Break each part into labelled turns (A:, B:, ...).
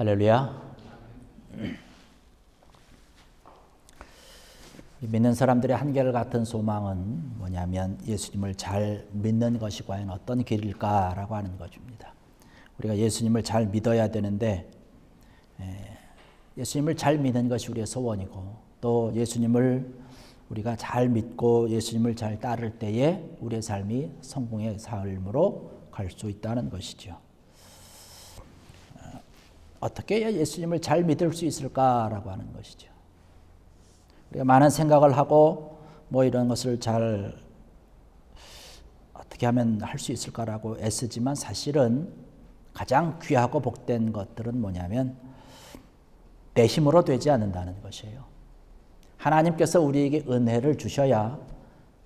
A: 할렐루야. 믿는 사람들의 한결 같은 소망은 뭐냐면 예수님을 잘 믿는 것이 과연 어떤 길일까라고 하는 것입니다. 우리가 예수님을 잘 믿어야 되는데 예수님을 잘 믿는 것이 우리의 소원이고 또 예수님을 우리가 잘 믿고 예수님을 잘 따를 때에 우리의 삶이 성공의 삶으로 갈 수 있다는 것이죠. 어떻게 해야 예수님을 잘 믿을 수 있을까라고 하는 것이죠. 우리가 많은 생각을 하고 뭐 이런 것을 잘 어떻게 하면 할 수 있을까라고 애쓰지만 사실은 가장 귀하고 복된 것들은 뭐냐면 내 힘으로 되지 않는다는 것이에요. 하나님께서 우리에게 은혜를 주셔야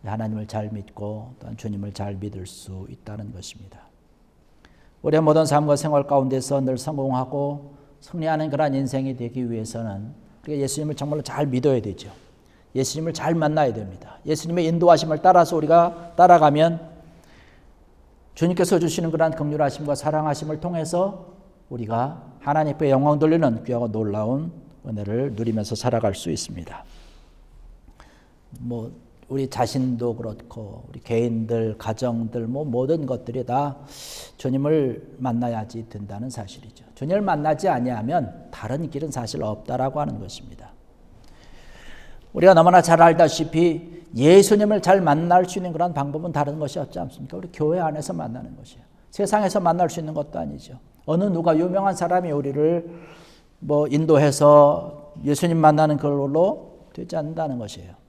A: 하나님을 잘 믿고 또한 주님을 잘 믿을 수 있다는 것입니다. 우리의 모든 삶과 생활 가운데서 늘 성공하고 승리하는 그러한 인생이 되기 위해서는 우리가 예수님을 정말로 잘 믿어야 되죠. 예수님을 잘 만나야 됩니다. 예수님의 인도하심을 따라서 우리가 따라가면 주님께서 주시는 그러한 긍휼하심과 사랑하심을 통해서 우리가 하나님께 영광 돌리는 귀하고 놀라운 은혜를 누리면서 살아갈 수 있습니다. 뭐 우리 자신도 그렇고 우리 개인들, 가정들 뭐 모든 것들이 다 주님을 만나야지 된다는 사실이죠. 주님을 만나지 아니하면 다른 길은 사실 없다라고 하는 것입니다. 우리가 너무나 잘 알다시피 예수님을 잘 만날 수 있는 그런 방법은 다른 것이 없지 않습니까? 우리 교회 안에서 만나는 것이에요. 세상에서 만날 수 있는 것도 아니죠. 어느 누가 유명한 사람이 우리를 뭐 인도해서 예수님 만나는 걸로 되지 않는다는 것이에요.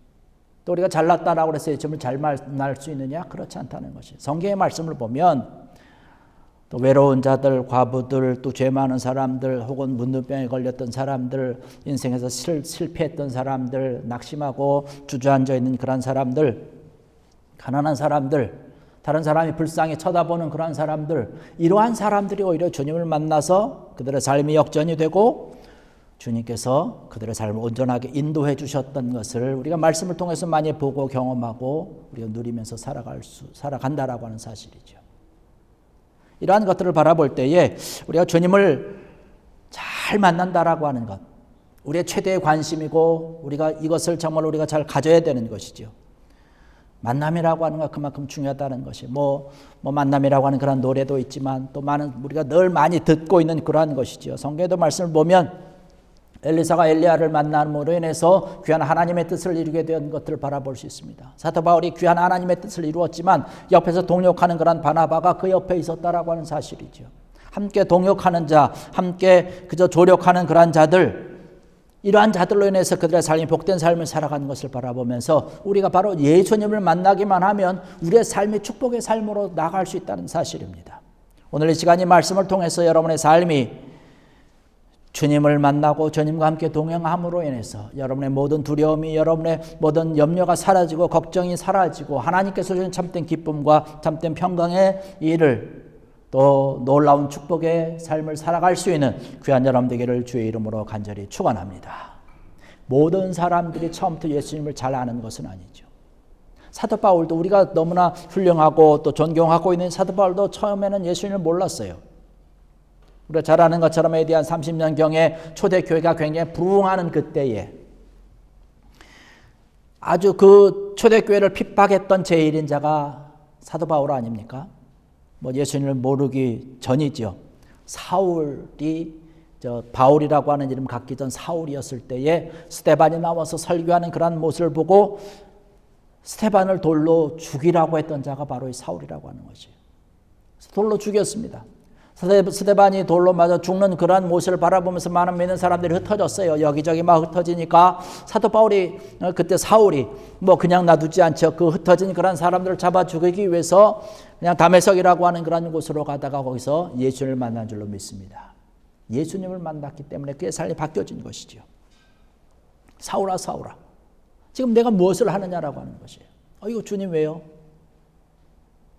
A: 또 우리가 잘났다라고 해서 예수님을 잘 만날 수 있느냐? 그렇지 않다는 것이에요. 성경의 말씀을 보면 또 외로운 자들, 과부들, 또 죄 많은 사람들, 혹은 문둥병에 걸렸던 사람들, 인생에서 실, 실패했던 사람들, 낙심하고 주저앉아 있는 그런 사람들, 가난한 사람들, 다른 사람이 불쌍히 쳐다보는 그런 사람들, 이러한 사람들이 오히려 주님을 만나서 그들의 삶이 역전이 되고 주님께서 그들의 삶을 온전하게 인도해 주셨던 것을 우리가 말씀을 통해서 많이 보고 경험하고 우리가 누리면서 살아갈 수, 살아간다라고 하는 사실이죠. 이러한 것들을 바라볼 때에 우리가 주님을 잘 만난다라고 하는 것, 우리의 최대의 관심이고 우리가 이것을 정말 우리가 잘 가져야 되는 것이죠. 만남이라고 하는 것 그만큼 중요하다는 것이 뭐, 뭐 만남이라고 하는 그런 노래도 있지만 또 많은 우리가 늘 많이 듣고 있는 그러한 것이죠. 성경에도 말씀을 보면 엘리사가 엘리야를 만남으로 인해서 귀한 하나님의 뜻을 이루게 된 것들을 바라볼 수 있습니다. 사도 바울이 귀한 하나님의 뜻을 이루었지만 옆에서 동역하는 그런 바나바가 그 옆에 있었다라고 하는 사실이죠. 함께 동역하는 자, 함께 그저 조력하는 그러한 자들, 이러한 자들로 인해서 그들의 삶이 복된 삶을 살아가는 것을 바라보면서 우리가 바로 예수님을 만나기만 하면 우리의 삶이 축복의 삶으로 나갈 수 있다는 사실입니다. 오늘 이 시간이 말씀을 통해서 여러분의 삶이 주님을 만나고 주님과 함께 동행함으로 인해서 여러분의 모든 두려움이 여러분의 모든 염려가 사라지고 걱정이 사라지고 하나님께서 주신 참된 기쁨과 참된 평강의 일을 또 놀라운 축복의 삶을 살아갈 수 있는 귀한 여러분 되기를 주의 이름으로 간절히 축원합니다. 모든 사람들이 처음부터 예수님을 잘 아는 것은 아니죠. 사도 바울도 우리가 너무나 훌륭하고 또 존경하고 있는 사도 바울도 처음에는 예수님을 몰랐어요. 우리가 잘 아는 것처럼 에 대한 30년경에 초대교회가 굉장히 부흥하는 그때에 아주 그 초대교회를 핍박했던 제1인 자가 사도 바울 아닙니까? 뭐 예수님을 모르기 전이죠. 사울이 저 바울이라고 하는 이름 갖기 전 사울이었을 때에 스테반이 나와서 설교하는 그런 모습을 보고 스테반을 돌로 죽이라고 했던 자가 바로 이 사울이라고 하는 것이에요. 돌로 죽였습니다. 스테반이 돌로 맞아 죽는 그러한 모습을 바라보면서 많은 믿는 사람들이 흩어졌어요. 여기저기 막 흩어지니까 사도 바울이 어, 그때 사울이 뭐 그냥 놔두지 않죠. 그 흩어진 그런 사람들을 잡아 죽이기 위해서 그냥 담에석이라고 하는 그런 곳으로 가다가 거기서 예수님을 만난 줄로 믿습니다. 예수님을 만났기 때문에 그의 삶이 바뀌어진 것이죠. 사울아 사울아 지금 내가 무엇을 하느냐라고 하는 것이에요. 어, 이거 주님 왜요?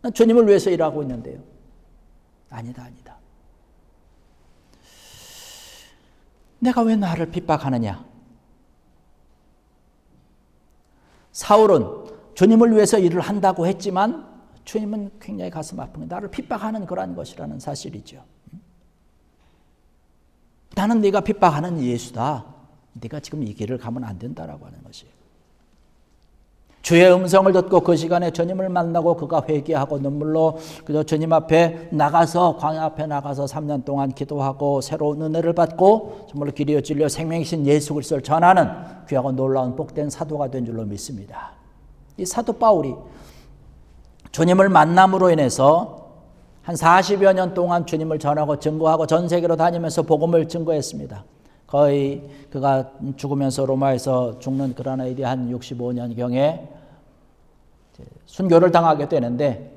A: 난 주님을 위해서 일하고 있는데요. 아니다, 아니다. 내가 왜 나를 핍박하느냐? 사울은 주님을 위해서 일을 한다고 했지만 주님은 굉장히 가슴 아픈 게 나를 핍박하는 그러한 것이라는 사실이죠. 나는 네가 핍박하는 예수다. 네가 지금 이 길을 가면 안 된다라고 하는 것이에요. 주의 음성을 듣고 그 시간에 주님을 만나고 그가 회개하고 눈물로 그저 주님 앞에 나가서 광야 앞에 나가서 3년 동안 기도하고 새로운 은혜를 받고 정말로 길이어 진리어 생명이신 예수 그리스도를 전하는 귀하고 놀라운 복된 사도가 된 줄로 믿습니다. 이 사도 바울이 주님을 만남으로 인해서 한 40여 년 동안 주님을 전하고 증거하고 전 세계로 다니면서 복음을 증거했습니다. 거의 그가 죽으면서 로마에서 죽는 그런 일이 한 65년경에 순교를 당하게 되는데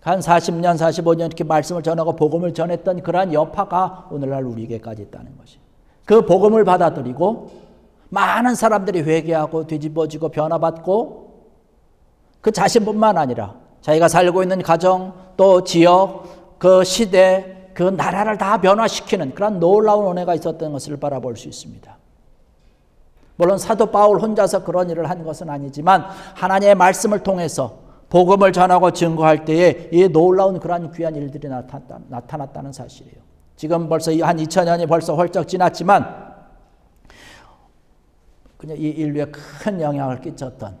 A: 한 40년, 45년 이렇게 말씀을 전하고 복음을 전했던 그러한 여파가 오늘날 우리에게까지 있다는 것이. 그 복음을 받아들이고 많은 사람들이 회개하고 뒤집어지고 변화받고 그 자신뿐만 아니라 자기가 살고 있는 가정 또 지역 그 시대 그 나라를 다 변화시키는 그런 놀라운 은혜가 있었던 것을 바라볼 수 있습니다. 물론 사도 바울 혼자서 그런 일을 한 것은 아니지만 하나님의 말씀을 통해서 복음을 전하고 증거할 때에 이 놀라운 그러한 귀한 일들이 나타났다, 나타났다는 사실이에요. 지금 벌써 한 2000년이 벌써 훌쩍 지났지만 그냥 이 인류에 큰 영향을 끼쳤던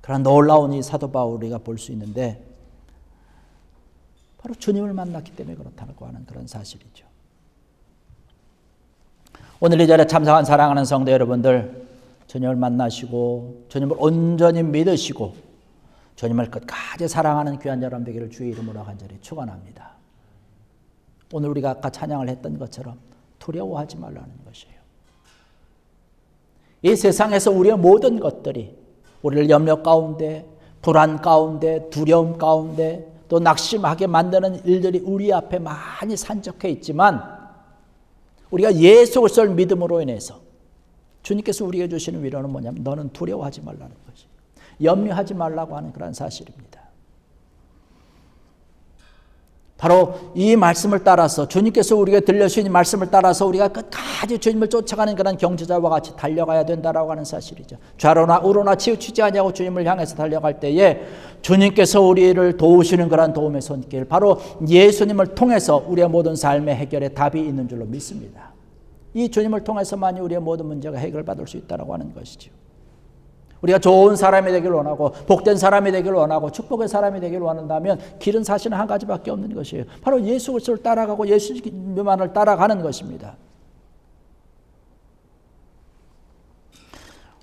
A: 그런 놀라운 이 사도 바울 우리가 볼 수 있는데 바로 주님을 만났기 때문에 그렇다고 하는 그런 사실이죠. 오늘 이 자리에 참석한 사랑하는 성도 여러분들, 주님을 만나시고 주님을 온전히 믿으시고 주님을 끝까지 사랑하는 귀한 여러분 되기를 주의 이름으로 간절히 축원합니다. 오늘 우리가 아까 찬양을 했던 것처럼 두려워하지 말라는 것이에요. 이 세상에서 우리의 모든 것들이 우리를 염려 가운데, 불안 가운데, 두려움 가운데, 또 낙심하게 만드는 일들이 우리 앞에 많이 산적해 있지만 우리가 예수 그리스도를 믿음으로 인해서 주님께서 우리에게 주시는 위로는 뭐냐면 너는 두려워하지 말라는 것이 염려하지 말라고 하는 그런 사실입니다. 바로 이 말씀을 따라서 주님께서 우리에게 들려주신 말씀을 따라서 우리가 끝까지 주님을 쫓아가는 그런 경제자와 같이 달려가야 된다라고 하는 사실이죠. 좌로나 우로나 치우치지 아니하고 주님을 향해서 달려갈 때에 주님께서 우리를 도우시는 그런 도움의 손길 바로 예수님을 통해서 우리의 모든 삶의 해결에 답이 있는 줄로 믿습니다. 이 주님을 통해서만이 우리의 모든 문제가 해결받을 수 있다라고 하는 것이죠. 우리가 좋은 사람이 되기를 원하고 복된 사람이 되기를 원하고 축복의 사람이 되기를 원한다면 길은 사실은 한 가지밖에 없는 것이에요. 바로 예수 그리스도를 따라가고 예수님만을 따라가는 것입니다.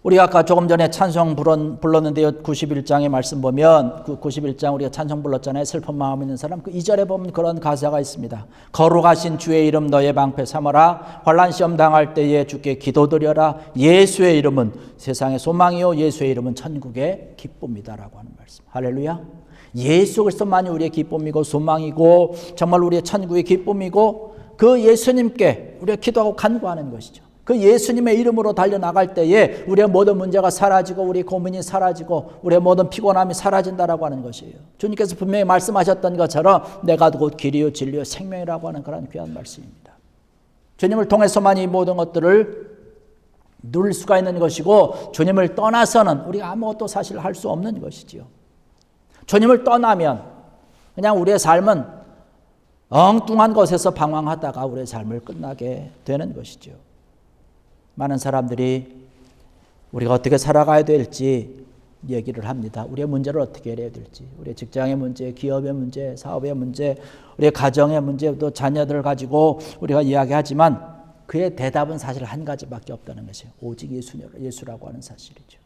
A: 우리가 아까 조금 전에 찬송 불렀는데요. 91장의 말씀 보면 그 91장 우리가 찬송 불렀잖아요. 슬픈 마음 있는 사람. 그 2절에 보면 그런 가사가 있습니다. 거룩하신 주의 이름 너의 방패 삼아라. 환란 시험 당할 때에 주께 기도드려라. 예수의 이름은 세상의 소망이요 예수의 이름은 천국의 기쁨이다라고 하는 말씀. 할렐루야. 예수 그리스도만이 우리의 기쁨이고 소망이고 정말 우리의 천국의 기쁨이고 그 예수님께 우리가 기도하고 간구하는 것이죠. 그 예수님의 이름으로 달려나갈 때에 우리의 모든 문제가 사라지고 우리 고민이 사라지고 우리의 모든 피곤함이 사라진다라고 하는 것이에요. 주님께서 분명히 말씀하셨던 것처럼 내가 곧 길이요 진리요 생명이라고 하는 그런 귀한 말씀입니다. 주님을 통해서만 이 모든 것들을 누릴 수가 있는 것이고 주님을 떠나서는 우리가 아무것도 사실 할 수 없는 것이지요. 주님을 떠나면 그냥 우리의 삶은 엉뚱한 것에서 방황하다가 우리의 삶을 끝나게 되는 것이죠. 많은 사람들이 우리가 어떻게 살아가야 될지 얘기를 합니다. 우리의 문제를 어떻게 해야 될지, 우리의 직장의 문제, 기업의 문제, 사업의 문제, 우리의 가정의 문제, 또 자녀들을 가지고 우리가 이야기하지만 그의 대답은 사실 한 가지밖에 없다는 것이에요. 오직 예수, 예수라고 하는 사실이죠.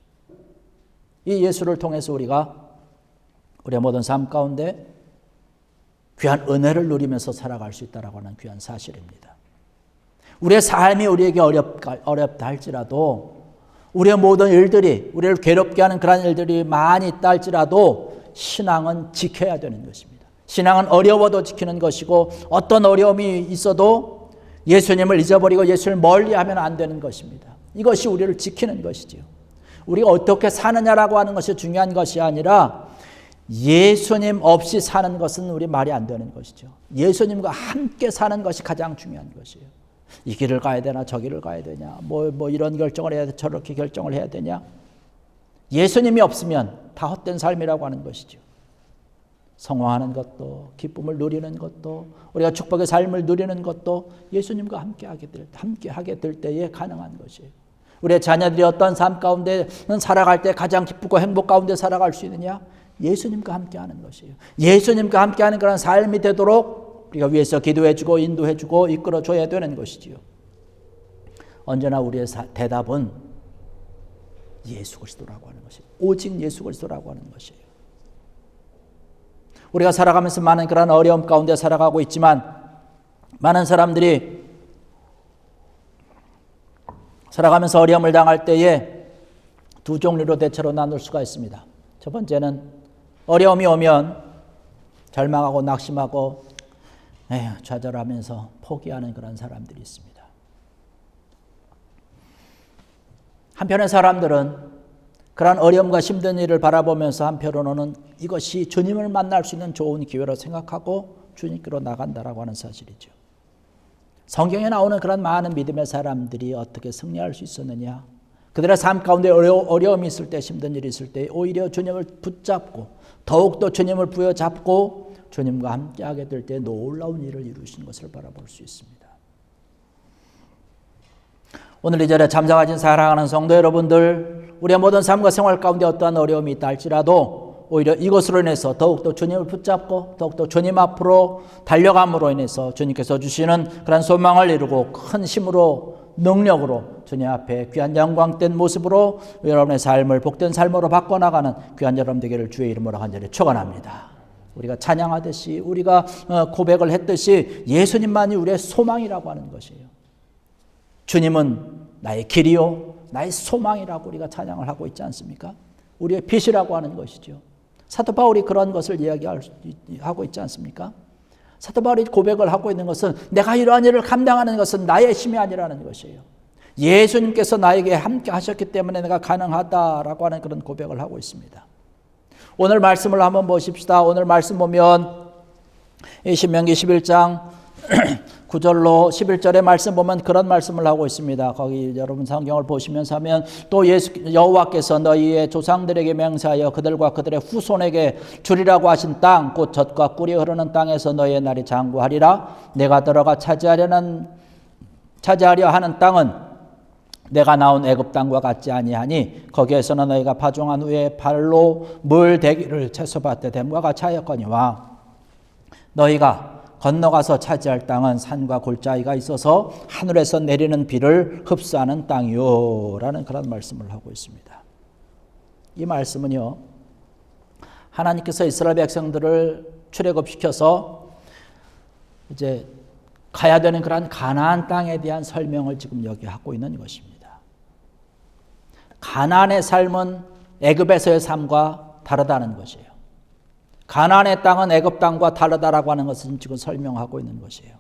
A: 이 예수를 통해서 우리가 우리의 모든 삶 가운데 귀한 은혜를 누리면서 살아갈 수 있다라고 하는 귀한 사실입니다. 우리의 삶이 우리에게 어렵, 어렵다 할지라도 우리의 모든 일들이 우리를 괴롭게 하는 그런 일들이 많이 있다 할지라도 신앙은 지켜야 되는 것입니다. 신앙은 어려워도 지키는 것이고 어떤 어려움이 있어도 예수님을 잊어버리고 예수를 멀리하면 안 되는 것입니다. 이것이 우리를 지키는 것이지요. 우리가 어떻게 사느냐라고 하는 것이 중요한 것이 아니라 예수님 없이 사는 것은 우리 말이 안 되는 것이죠. 예수님과 함께 사는 것이 가장 중요한 것이에요. 이 길을 가야 되나 저 길을 가야 되냐 뭐, 뭐 이런 결정을 해야 돼 저렇게 결정을 해야 되냐 예수님이 없으면 다 헛된 삶이라고 하는 것이죠. 성화하는 것도 기쁨을 누리는 것도 우리가 축복의 삶을 누리는 것도 예수님과 함께 하게 될 함께 하게 될 때에 가능한 것이에요. 우리의 자녀들이 어떤 삶 가운데 살아갈 때 가장 기쁘고 행복 가운데 살아갈 수 있느냐? 예수님과 함께 하는 것이에요. 예수님과 함께 하는 그런 삶이 되도록 우리가 위해서 기도해주고 인도해주고 이끌어줘야 되는 것이지요. 언제나 우리의 사, 대답은 예수 그리스도라고 하는 것이에요. 오직 예수 그리스도라고 하는 것이에요. 우리가 살아가면서 많은 그런 어려움 가운데 살아가고 있지만 많은 사람들이 살아가면서 어려움을 당할 때에 두 종류로 대체로 나눌 수가 있습니다. 첫 번째는 어려움이 오면 절망하고 낙심하고 에휴, 좌절하면서 포기하는 그런 사람들이 있습니다. 한편의 사람들은 그러한 어려움과 힘든 일을 바라보면서 한편으로는 이것이 주님을 만날 수 있는 좋은 기회로 생각하고 주님께로 나간다라고 하는 사실이죠. 성경에 나오는 그런 많은 믿음의 사람들이 어떻게 승리할 수 있었느냐? 그들의 삶 가운데 어려,움이 있을 때, 힘든 일이 있을 때 오히려 주님을 붙잡고 더욱더 주님을 부여잡고 주님과 함께하게 될 때 놀라운 일을 이루신 것을 바라볼 수 있습니다. 오늘 이 자리에 잠잠하신 사랑하는 성도 여러분들, 우리의 모든 삶과 생활 가운데 어떠한 어려움이 있다 할지라도 오히려 이것으로 인해서 더욱더 주님을 붙잡고 더욱더 주님 앞으로 달려감으로 인해서 주님께서 주시는 그런 소망을 이루고 큰 힘으로 능력으로 주님 앞에 귀한 영광된 모습으로 여러분의 삶을 복된 삶으로 바꿔나가는 귀한 여러분 되기를 주의 이름으로 간절히 축원합니다. 우리가 찬양하듯이 우리가 어, 고백을 했듯이 예수님만이 우리의 소망이라고 하는 것이에요. 주님은 나의 길이요, 나의 소망이라고 우리가 찬양을 하고 있지 않습니까? 우리의 빛이라고 하는 것이죠. 사도 바울이 그런 것을 이야기하고 있지 않습니까? 사도 바울이 고백을 하고 있는 것은 내가 이러한 일을 감당하는 것은 나의 힘이 아니라는 것이에요. 예수님께서 나에게 함께 하셨기 때문에 내가 가능하다라고 하는 그런 고백을 하고 있습니다. 오늘 말씀을 한번 보십시다. 오늘 말씀 보면 신명기 11장 9절로 11절의 말씀 보면 그런 말씀을 하고 있습니다. 거기 여러분 성경을 보시면서 하면 또 예수 여호와께서 너희의 조상들에게 맹세하여 그들과 그들의 후손에게 주리라고 하신 땅 곧 젖과 꿀이 흐르는 땅에서 너희의 날이 장구하리라 내가 들어가 차지하려는 차지하려 하는 땅은 내가 나온 애굽 땅과 같지 아니하니 거기에서는 너희가 파종한 후에 발로 물 대기를 채소밭에 됨과 같이 하였거니와 너희가 건너가서 차지할 땅은 산과 골짜기가 있어서 하늘에서 내리는 비를 흡수하는 땅이요. 라는 그런 말씀을 하고 있습니다. 이 말씀은요, 하나님께서 이스라엘 백성들을 출애굽시켜서 이제 가야 되는 그러 가나안 땅에 대한 설명을 지금 여기 하고 있는 것입니다. 가나안의 삶은 애굽에서의 삶과 다르다는 것이에요. 가나안의 땅은 애굽 땅과 다르다라고 하는 것은 지금 설명하고 있는 것이에요.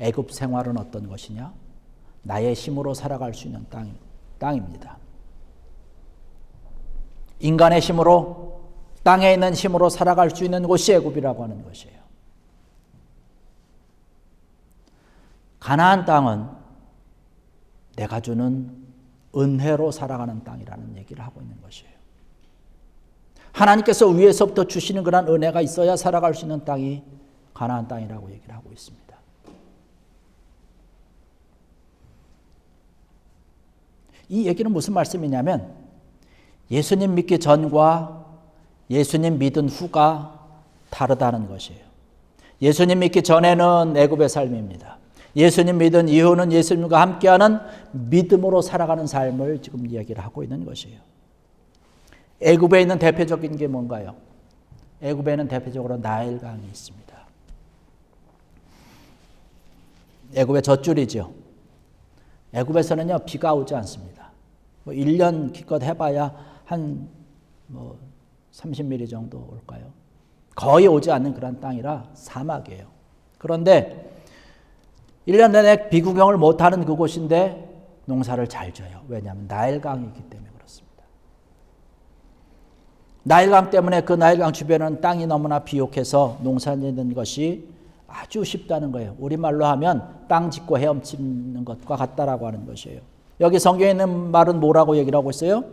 A: 애굽 생활은 어떤 것이냐? 나의 힘으로 살아갈 수 있는 땅, 땅입니다. 인간의 힘으로 땅에 있는 힘으로 살아갈 수 있는 곳이 애굽이라고 하는 것이에요. 가나안 땅은 내가 주는 은혜로 살아가는 땅이라는 얘기를 하고 있는 것이에요. 하나님께서 위에서부터 주시는 그런 은혜가 있어야 살아갈 수 있는 땅이 가나안 땅이라고 얘기를 하고 있습니다. 이 얘기는 무슨 말씀이냐면 예수님 믿기 전과 예수님 믿은 후가 다르다는 것이에요. 예수님 믿기 전에는 애굽의 삶입니다. 예수님 믿은 이후는 예수님과 함께하는 믿음으로 살아가는 삶을 지금 이야기를 하고 있는 것이에요. 애굽에 있는 대표적인 게 뭔가요? 애굽에는 대표적으로 나일강이 있습니다. 애굽의 젖줄이죠. 애굽에서는요 비가 오지 않습니다. 뭐 1년 기껏 해봐야 한뭐 30mm 정도 올까요? 거의 오지 않는 그런 땅이라 사막이에요. 그런데 1년 내내 비구경을 못하는 그곳인데 농사를 잘 져요. 왜냐하면 나일강이 있기 때문에. 나일강 때문에 그 나일강 주변은 땅이 너무나 비옥해서 농사 짓는 것이 아주 쉽다는 거예요. 우리말로 하면 땅 짓고 헤엄치는 것과 같다라고 하는 것이에요. 여기 성경에 있는 말은 뭐라고 얘기를 하고 있어요?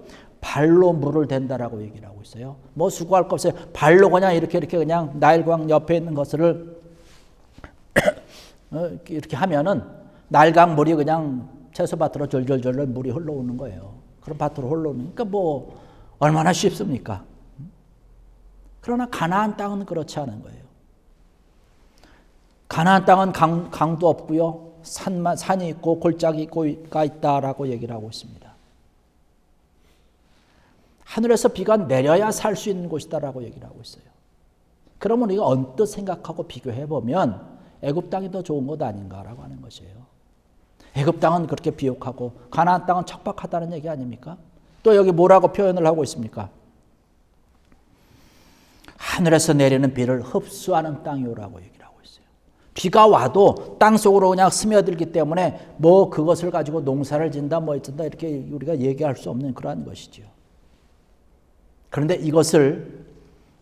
A: 발로 물을 댄다라고 얘기를 하고 있어요. 뭐 수고할 거 없어요. 발로 그냥 이렇게 이렇게 그냥 나일강 옆에 있는 것을 어, 이렇게 하면은 날강 물이 그냥 채소밭으로 절절절절 물이 흘러오는 거예요. 그럼 밭으로 흘러오니까 그러니까 뭐 얼마나 쉽습니까? 그러나 가나안 땅은 그렇지 않은 거예요. 가나안 땅은 강, 강도 없고요. 산만 산이 있고 골짜기가 있다라고 얘기를 하고 있습니다. 하늘에서 비가 내려야 살 수 있는 곳이다라고 얘기를 하고 있어요. 그러면 우리가 언뜻 생각하고 비교해 보면 애굽 땅이 더 좋은 것 아닌가라고 하는 것이에요. 애굽 땅은 그렇게 비옥하고 가나안 땅은 척박하다는 얘기 아닙니까? 또 여기 뭐라고 표현을 하고 있습니까? 하늘에서 내리는 비를 흡수하는 땅이오라고 얘기를 하고 있어요. 비가 와도 땅 속으로 그냥 스며들기 때문에 뭐 그것을 가지고 농사를 진다 뭐 어쩐다 이렇게 우리가 얘기할 수 없는 그러한 것이죠. 그런데 이것을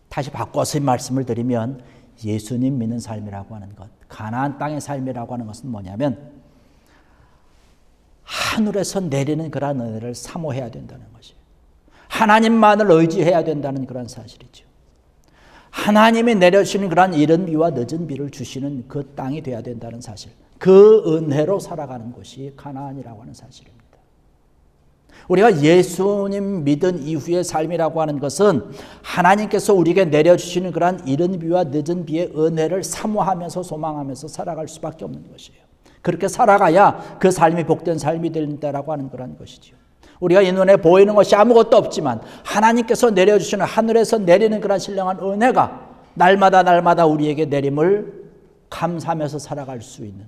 A: 다시 바꿔서 말씀을 드리면 예수님 믿는 삶이라고 하는 것, 가나안 땅의 삶이라고 하는 것은 뭐냐면 하늘에서 내리는 그러한 은혜를 사모해야 된다는 것이에요. 하나님만을 의지해야 된다는 그런 사실이죠. 하나님이 내려주시는 그러한 이른 비와 늦은 비를 주시는 그 땅이 되어야 된다는 사실. 그 은혜로 살아가는 것이 가나안이라고 하는 사실입니다. 우리가 예수님 믿은 이후의 삶이라고 하는 것은 하나님께서 우리에게 내려주시는 그러한 이른 비와 늦은 비의 은혜를 사모하면서 소망하면서 살아갈 수밖에 없는 것이에요. 그렇게 살아가야 그 삶이 복된 삶이 된다라고 하는 그런 것이죠. 우리가 이 눈에 보이는 것이 아무것도 없지만 하나님께서 내려주시는 하늘에서 내리는 그런 신령한 은혜가 날마다 날마다 우리에게 내림을 감사하면서 살아갈 수 있는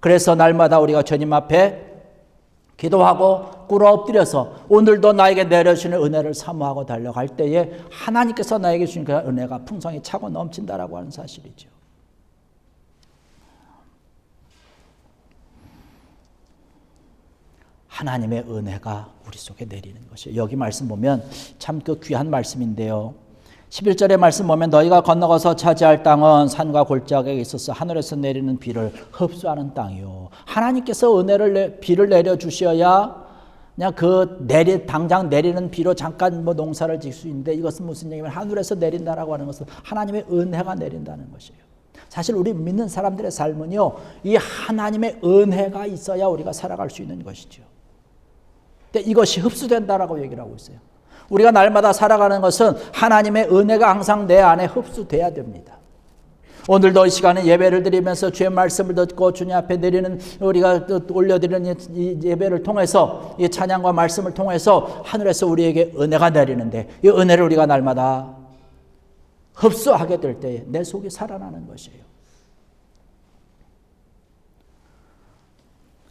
A: 그래서 날마다 우리가 주님 앞에 기도하고 꿇어 엎드려서 오늘도 나에게 내려주시는 은혜를 사모하고 달려갈 때에 하나님께서 나에게 주신 그 은혜가 풍성히 차고 넘친다라고 하는 사실이죠. 하나님의 은혜가 우리 속에 내리는 것이에요. 여기 말씀 보면 참 그 귀한 말씀인데요. 11절의 말씀 보면 너희가 건너가서 차지할 땅은 산과 골짜기에 있어서 하늘에서 내리는 비를 흡수하는 땅이요. 하나님께서 은혜를 내, 비를 내려 주셔야 그냥 그 내리 당장 내리는 비로 잠깐 뭐 농사를 지을 수 있는데 이것은 무슨 얘기냐면 하늘에서 내린다라고 하는 것은 하나님의 은혜가 내린다는 것이에요. 사실 우리 믿는 사람들의 삶은요. 이 하나님의 은혜가 있어야 우리가 살아갈 수 있는 것이죠. 근데 이것이 흡수된다라고 얘기를 하고 있어요. 우리가 날마다 살아가는 것은 하나님의 은혜가 항상 내 안에 흡수돼야 됩니다. 오늘도 이 시간에 예배를 드리면서 주의 말씀을 듣고 주님 앞에 드리는 우리가 올려드리는 이 예배를 통해서 이 찬양과 말씀을 통해서 하늘에서 우리에게 은혜가 내리는데 이 은혜를 우리가 날마다 흡수하게 될 때에 내 속이 살아나는 것이에요.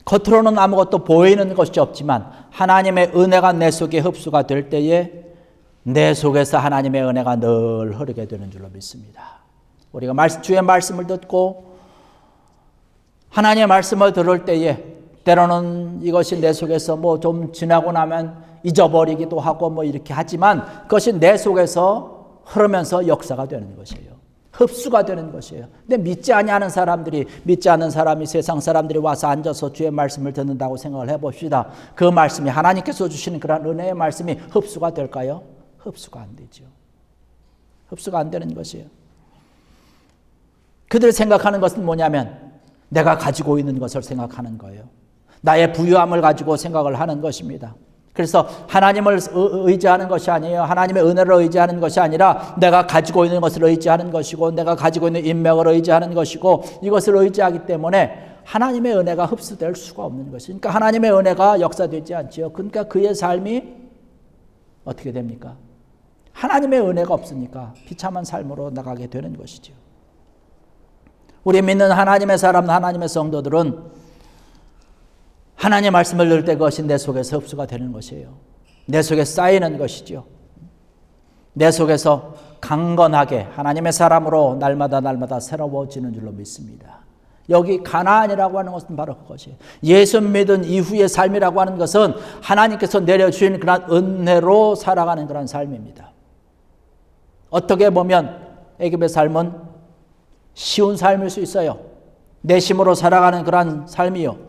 A: 겉으로는 아무것도 보이는 것이 없지만 하나님의 은혜가 내 속에 흡수가 될 때에 내 속에서 하나님의 은혜가 늘 흐르게 되는 줄로 믿습니다. 우리가 주의 말씀을 듣고 하나님의 말씀을 들을 때에 때로는 이것이 내 속에서 뭐 좀 지나고 나면 잊어버리기도 하고 뭐 이렇게 하지만 그것이 내 속에서 흐르면서 역사가 되는 것이에요. 흡수가 되는 것이에요. 근데 믿지 아니하는 사람들이 믿지 않는 사람이 세상 사람들이 와서 앉아서 주의 말씀을 듣는다고 생각을 해 봅시다. 그 말씀이 하나님께서 주시는 그런 은혜의 말씀이 흡수가 될까요? 흡수가 안 되죠. 흡수가 안 되는 것이에요. 그들 생각하는 것은 뭐냐면 내가 가지고 있는 것을 생각하는 거예요. 나의 부유함을 가지고 생각을 하는 것입니다. 그래서 하나님을 의지하는 것이 아니에요. 하나님의 은혜를 의지하는 것이 아니라 내가 가지고 있는 것을 의지하는 것이고 내가 가지고 있는 인맥을 의지하는 것이고 이것을 의지하기 때문에 하나님의 은혜가 흡수될 수가 없는 것이. 그러니까 하나님의 은혜가 역사되지 않지요. 그러니까 그의 삶이 어떻게 됩니까? 하나님의 은혜가 없으니까 비참한 삶으로 나가게 되는 것이죠. 우리 믿는 하나님의 사람, 하나님의 성도들은 하나님의 말씀을 들을 때 그것이 내 속에서 흡수가 되는 것이에요. 내 속에 쌓이는 것이죠. 내 속에서 강건하게 하나님의 사람으로 날마다 날마다 새로워지는 줄로 믿습니다. 여기 가나안이라고 하는 것은 바로 그것이에요. 예수 믿은 이후의 삶이라고 하는 것은 하나님께서 내려주신 그런 은혜로 살아가는 그런 삶입니다. 어떻게 보면 애굽의 삶은 쉬운 삶일 수 있어요. 내심으로 살아가는 그런 삶이요.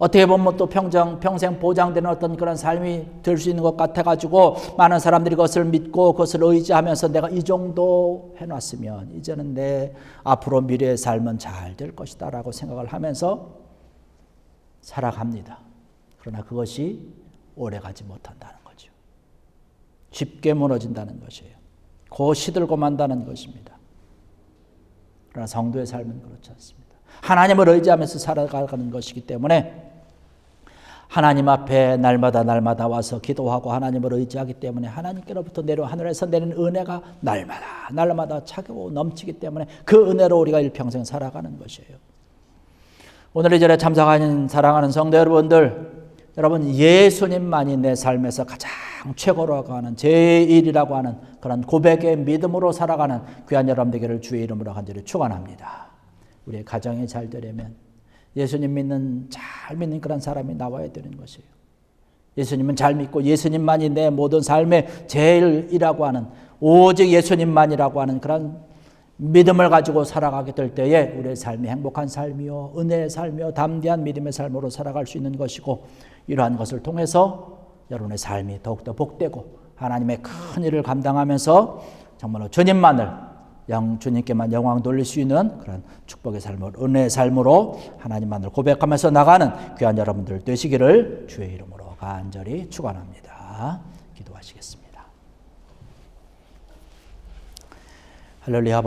A: 어떻게 보면 또 평생, 평생 보장되는 어떤 그런 삶이 될 수 있는 것 같아가지고 많은 사람들이 그것을 믿고 그것을 의지하면서 내가 이 정도 해놨으면 이제는 내 앞으로 미래의 삶은 잘 될 것이다 라고 생각을 하면서 살아갑니다. 그러나 그것이 오래 가지 못한다는 거죠. 쉽게 무너진다는 것이에요. 고 시들고 만다는 것입니다. 그러나 성도의 삶은 그렇지 않습니다. 하나님을 의지하면서 살아가는 것이기 때문에 하나님 앞에 날마다 날마다 와서 기도하고 하나님을 의지하기 때문에 하나님께로부터 내려 하늘에서 내리는 은혜가 날마다 날마다 차고 넘치기 때문에 그 은혜로 우리가 일평생 살아가는 것이에요. 오늘 이 자리에 참석하는 사랑하는 성도 여러분들 여러분 예수님만이 내 삶에서 가장 최고라고 하는 제1이라고 하는 그런 고백의 믿음으로 살아가는 귀한 여러분 되기를 주의 이름으로 간절히 축원합니다. 우리의 가정이 잘 되려면 예수님 믿는 잘 믿는 그런 사람이 나와야 되는 것이에요. 예수님은 잘 믿고 예수님만이 내 모든 삶의 제일이라고 하는 오직 예수님만이라고 하는 그런 믿음을 가지고 살아가게 될 때에 우리의 삶이 행복한 삶이요 은혜의 삶이요 담대한 믿음의 삶으로 살아갈 수 있는 것이고 이러한 것을 통해서 여러분의 삶이 더욱더 복되고 하나님의 큰 일을 감당하면서 정말로 주님만을 영 주님께만 영광 돌릴 수 있는 그런 축복의 삶을 은혜의 삶으로 하나님만을 고백하면서 나가는 귀한 여러분들 되시기를 주의 이름으로 간절히 축원합니다. 기도하시겠습니다. 할렐루야.